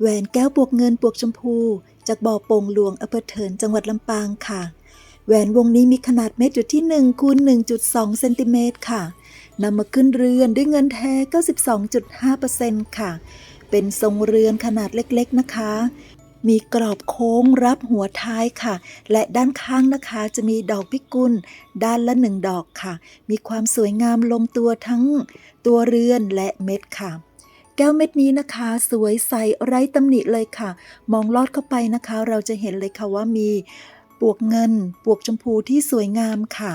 แหวนแก้วปวกเงินปวกชมพู จากบ่อโป่งหลวงอำเภอเถินจังหวัดลำปางค่ะ แหวนวงนี้มีขนาดเม็ดอยู่ที่1คูณ1.2เซนติเมตรค่ะนำมาขึ้นเรือนด้วยเงินแท้ 92.5%ค่ะ เป็นทรงเรือนขนาดเล็กๆนะคะ มีกรอบโค้งรับหัวท้ายค่ะ และด้านข้างนะคะจะมีดอกพิกุล ด้านละหนึ่งดอกค่ะ มีความสวยงามลงตัวทั้งตัวเรือนและเม็ดค่ะ แก้วเม็ดนี้นะคะ สวยใสไร้ตำหนิเลยค่ะ มองลอดเข้าไปนะคะ เราจะเห็นเลยค่ะว่ามีปวกเงิน ปวกชมพูที่สวยงามค่ะ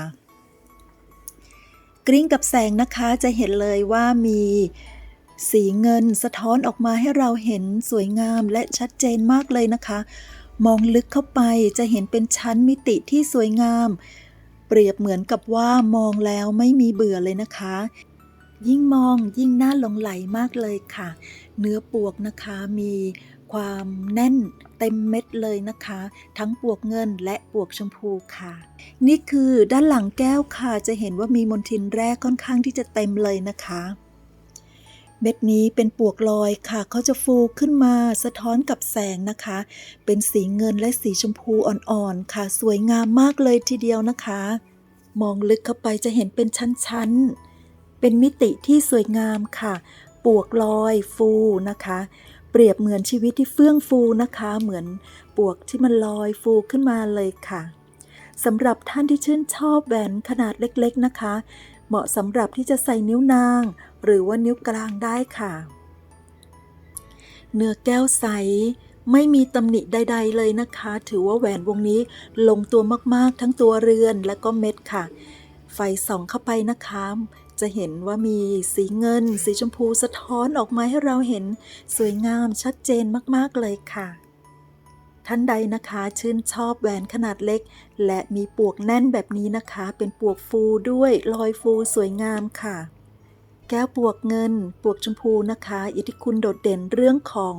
กริ้งกับแสงนะคะจะเห็นเลยว่ามีสีเงินสะท้อนออกมาให้เราเห็นสวยงามและชัดเจนมากเลยนะคะ มองลึกเข้าไปจะเห็นเป็นชั้นมิติที่สวยงาม เปรียบเหมือนกับว่ามองแล้วไม่มีเบื่อเลยนะคะ ยิ่งมองยิ่งน่าหลงไหลมากเลยค่ะ เนื้อปวกนะคะมีความแน่นเต็มเม็ดเลยนะคะ ทั้งปวกเงินและปวกชมพูค่ะ นี่คือด้านหลังแก้วค่ะ จะเห็นว่ามีมนทินแร่ค่อนข้างที่จะเต็มเลยนะคะ เม็ดนี้เป็นปวกลอยค่ะ เขาจะฟูขึ้นมาสะท้อนกับแสงนะคะ เป็นสีเงินและสีชมพูอ่อนๆค่ะ สวยงามมากเลยทีเดียวนะคะ มองลึกเข้าไปจะเห็นเป็นชั้นๆ เป็นมิติที่สวยงามค่ะ ปวกลอยฟูนะคะ เปรียบเหมือนชีวิตที่เฟื่องฟูนะคะ เหมือนปวกที่มันลอยฟูขึ้นมาเลยค่ะสำหรับท่านที่ชื่นชอบแหวนขนาดเล็กๆนะคะ เหมาะสำหรับที่จะใส่นิ้วนาง หรือว่านิ้วกลางได้ค่ะ เนื้อแก้วใสไม่มีตำหนิใด ๆ เลยนะคะ ถือว่าแหวนวงนี้ลงตัวมากๆ ทั้งตัวเรือนและก็เม็ดค่ะ ไฟส่องเข้าไปนะคะ จะเห็นว่ามีสีเงิน สีชมพูสะท้อนออกมาให้เราเห็นสวยงามชัดเจนมากๆเลยค่ะท่านใดนะคะชื่นชอบแหวนขนาดเล็ก และมีปวกแน่นแบบนี้นะคะ เป็นปวกฟูด้วยลอยฟูสวยงามค่ะ แก้วปวกเงิน ปวกชมพูนะคะ อิทธิคุณโดดเด่นเรื่องของ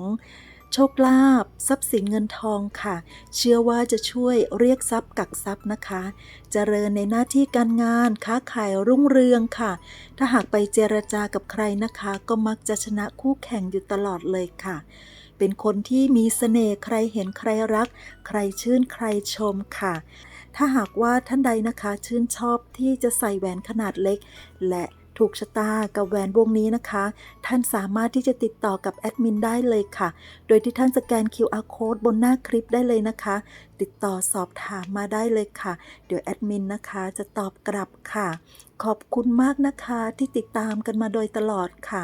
โชคลาภทรัพย์สินเงินทองค่ะ เชื่อว่าจะช่วยเรียกทรัพย์กักทรัพย์นะคะเจริญในหน้าที่การงานค้าขายรุ่งเรืองค่ะ ถ้าหากไปเจรจากับใครนะคะ ก็มักจะชนะคู่แข่งอยู่ตลอดเลยค่ะ เป็นคนที่มีเสน่ห์ใครเห็นใครรัก ใครชื่นใครชมค่ะ ถ้าหากว่าท่านใดนะคะชื่นชอบที่จะใส่แหวนขนาดเล็ก และ ถูกชะตากับแหวนวงนี้นะคะ ท่านสามารถที่จะติดต่อกับแอดมินได้เลยค่ะ โดยที่ท่านสแกน QR code บนหน้าคลิปได้เลยนะคะ ติดต่อสอบถามมาได้เลยค่ะ เดี๋ยวแอดมินนะคะจะตอบกลับค่ะ ขอบคุณมากนะคะที่ติดตามกันมาโดยตลอดค่ะ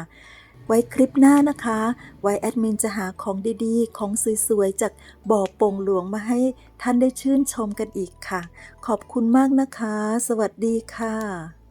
ไว้คลิปหน้านะคะ ไว้แอดมินจะหาของดีๆ ของสวยๆ จากบ่อป่งหลวงมาให้ท่านได้ชื่นชมกันอีกค่ะ ขอบคุณมากนะคะ สวัสดีค่ะ